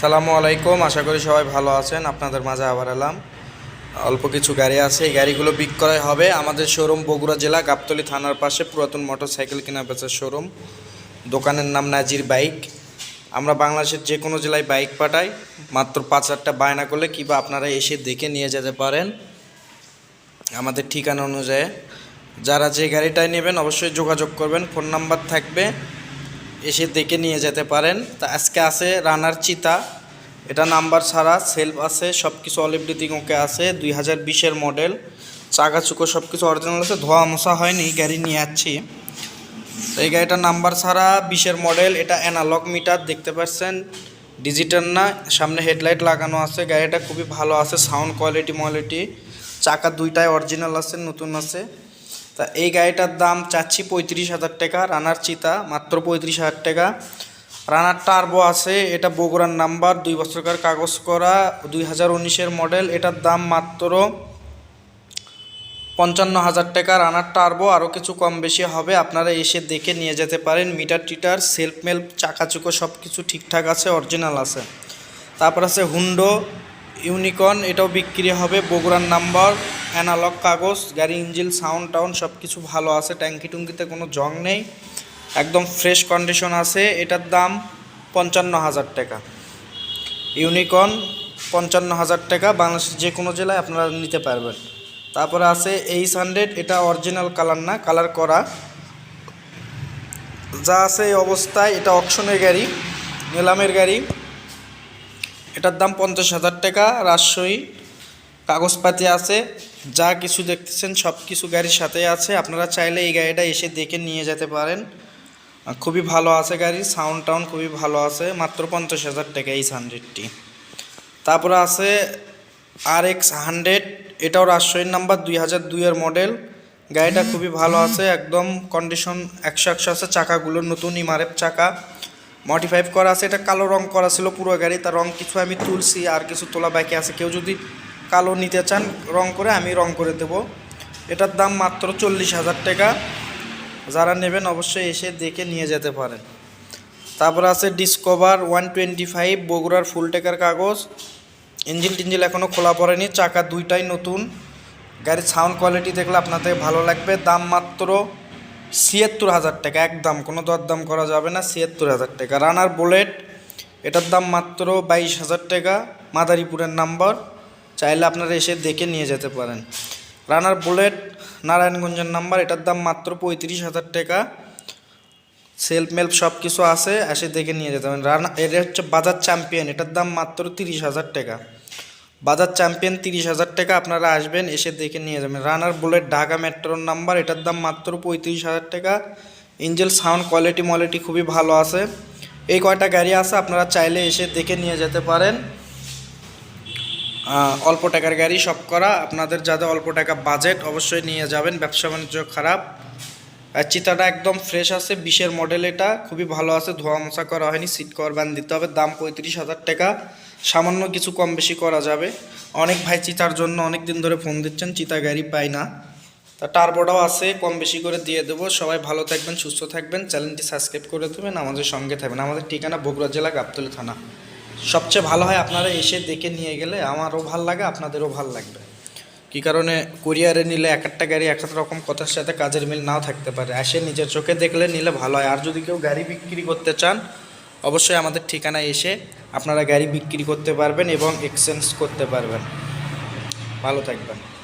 সালামু আলাইকুম, আশা করি সবাই ভালো আছেন। আপনাদের মাঝে আবার এলাম। অল্প কিছু গাড়ি আছে, এই গাড়িগুলো বিক্রয় হবে। আমাদের শোরুম বগুড়া জেলা, গাবতলী থানার পাশে পুরাতন মোটর সাইকেল কেনা বেচার শোরুম দোকানের নাম নাজির বাইক। আমরা বাংলাদেশের যে কোনো জেলায় বাইক পাঠাই। মাত্র পাঁচ হাজারটা বায়না করলে কিংবা আপনারা এসে দেখে নিয়ে যেতে পারেন। আমাদের ঠিকানা অনুযায়ী। যারা যে গাড়িটায় নেবেন, অবশ্যই যোগাযোগ করবেন। ফোন নাম্বার থাকবে। এসে দেখে নিয়ে যেতে পারেন। তা আজকে আছে রানার চিতা। এটা নাম্বার ছাড়া সেলফ আছে সব কিছু অল এভরিথিং ওকে আছে। দুই হাজার বিশের মডেল। চাকা চুকো সব কিছু অরিজিনাল আছে, ধোয়া মশা হয়নি গাড়ি নিয়ে যাচ্ছি। তো এই গাড়িটার নাম্বার ছাড়া বিশের মডেল, এটা অ্যানালগ মিটার দেখতে পাচ্ছেন? ডিজিটাল না, সামনে হেডলাইট লাগানো আছে। গাড়িটা খুবই ভালো আছে সাউন্ড কোয়ালিটি মোয়ালিটি চাকা দুইটাই অরিজিনাল আছে, নতুন আছে। তা এই গাড়িটার দাম চাচ্ছি পঁয়ত্রিশ হাজার টাকা রানার চিতা মাত্র পঁয়ত্রিশ হাজার টাকা। রানার টার্বো আছে, এটা বগুড়ার নাম্বার দুই বছরকার কাগজ করা, দুই হাজার উনিশের মডেল এটার দাম মাত্র পঞ্চান্ন হাজার টাকা। রানার টার্বো আরও কিছু কম বেশি হবে, আপনারা এসে দেখে নিয়ে যেতে পারেন। মিটার টিটার সেলফ মেল্প চাকাচুকো সব কিছু ঠিকঠাক আছে অরিজিনাল আছে। তারপর আছে হুন্ডো ইউনিকর্ন এটাও বিক্রি হবে, বগুড়ার নাম্বার অ্যানালগ কাগজ গাড়ি ইঞ্জিন সাউন্ড টাউন সব কিছু ভালো আছে। ট্যাঙ্কি টুঙ্কিতে কোনো জং নেই। একদম ফ্রেশ কন্ডিশন আছে। এটার দাম পঞ্চান্ন হাজার টাকা। ইউনিকর্ন পঞ্চান্ন হাজার টাকা। বাংলাদেশের যে কোনো জেলায় আপনারা নিতে পারবেন। তারপরে আছে এইচ হান্ড্রেড। এটা অরিজিনাল কালার না, কালার করা। যা আছে এই অবস্থায়, এটা অকশনের গাড়ি, নিলামের গাড়ি। এটার দাম পঞ্চাশ হাজার টাকা। রাজশাহী কাগজপাতি আছে। যা কিছু দেখতেছেন সব কিছু গাড়ির সাথে আছে। আপনারা চাইলে এই গাড়িটা এসে দেখে নিয়ে যেতে পারেন। খুবই ভালো আছে গাড়ি সাউন্ড টাউন খুবই ভালো আছে, মাত্র পঞ্চাশ হাজার টাকা এই হান্ড্রেডটি তারপরে আছে আর এক্স হান্ড্রেড, এটাও রাজশাহীর নাম্বার দুই হাজার দুইয়ের মডেল গাড়িটা খুবই ভালো আছে, একদম কন্ডিশন একশো একশো আছে, চাকাগুলো নতুন ইমারেপ চাকা। মডিফাইভ করা আছে, এটা কালো রং করা ছিল পুরো গাড়ি, তার রং কিছু আমি তুলছি, আর কিছু তোলা বাকি আছে। কেউ যদি কালো নিতে চান, রং করে আমি রং করে দেব। এটার দাম মাত্র চল্লিশ হাজার টাকা। যারা নেবেন অবশ্যই এসে দেখে নিয়ে যেতে পারেন। তারপর আছে ডিসকভার ওয়ান টোয়েন্টি ফাইভ বগুড়ার ফুল টেকার কাগজ। ইঞ্জিল টিঞ্জিল এখনও খোলা পড়েনি, চাকা দুইটাই নতুন। গাড়ির সাউন্ড কোয়ালিটি দেখলে আপনাদের ভালো লাগবে। দাম মাত্র ছিয়াত্তর হাজার টাকা, একদম। কোনো দরদাম করা যাবে না, ছিয়াত্তর হাজার টাকা। রানার বুলেট, এটার দাম মাত্র বাইশ হাজার টাকা। মাদারীপুরের নাম্বার চাইলে আপনারা এসে দেখে নিয়ে যেতে পারেন। রানার বুলেট, নারায়ণগঞ্জের নাম্বার, এটার দাম মাত্র পঁয়ত্রিশ হাজার টাকা। সেলফ মেল্প সব কিছু আছে, এসে দেখে নিয়ে যেতে পারেন। রানা এটা হচ্ছে বাজার চ্যাম্পিয়ন, এটার দাম মাত্র তিরিশ হাজার টাকা। বাজার চ্যাম্পিয়ন, তিরিশ হাজার টাকা, আপনারা আসবেন, এসে দেখে নিয়ে যাবেন। রানার বুলেট, ঢাকা মেট্রোর নাম্বার, এটার দাম মাত্র পঁয়ত্রিশ হাজার টাকা। ইঞ্জেল সাউন্ড কোয়ালিটি মোয়ালিটি খুবই ভালো আছে। এই কয়টা গাড়ি আছে, আপনারা চাইলে এসে দেখে নিয়ে যেতে পারেন। অল্প টাকার গাড়ি সব করা। আপনাদের যাদের অল্প টাকা বাজেট অবশ্যই নিয়ে যাবেন। ব্যবসা বাণিজ্য খারাপ। চিতাটা একদম ফ্রেশ আছে, বিশের মডেল এটা। খুবই ভালো আছে, ধোয়া মোছা করা হয়নি সিট কভার বান দিতে হবে। দাম পঁয়ত্রিশ হাজার টাকা। সামান্য কিছু কম বেশি করা যাবে। অনেক ভাই চিতার জন্য অনেক দিন ধরে ফোন দিচ্ছেন, চিতা গাড়ি পাই না। তা টার্বোটাও আছে, কম বেশি করে দিয়ে দেবো। সবাই ভালো থাকবেন, সুস্থ থাকবেন। চ্যানেলটি সাবস্ক্রাইব করে দেবেন। আমাদের সঙ্গে থাকবেন। আমাদের ঠিকানা বগুড়া জেলা, গাবতলী থানা। সবচেয়ে ভালো হয় আপনারা এসে দেখে নিয়ে গেলে আমারও ভালো লাগে, আপনাদেরও ভালো লাগবে। কী কারণে? কুরিয়ারে নিলে এক একটা গাড়ি এক রকম কথার সাথে কাজের মিল নাও থাকতে পারে। এসে নিজের চোখে দেখলে নিলে ভালো হয়। আর যদি কেউ গাড়ি বিক্রি করতে চান, অবশ্যই আমাদের ঠিকানায় এসে আপনারা গাড়ি বিক্রি করতে পারবেন এবং এক্সচেঞ্জ করতে পারবেন। ভালো থাকবেন।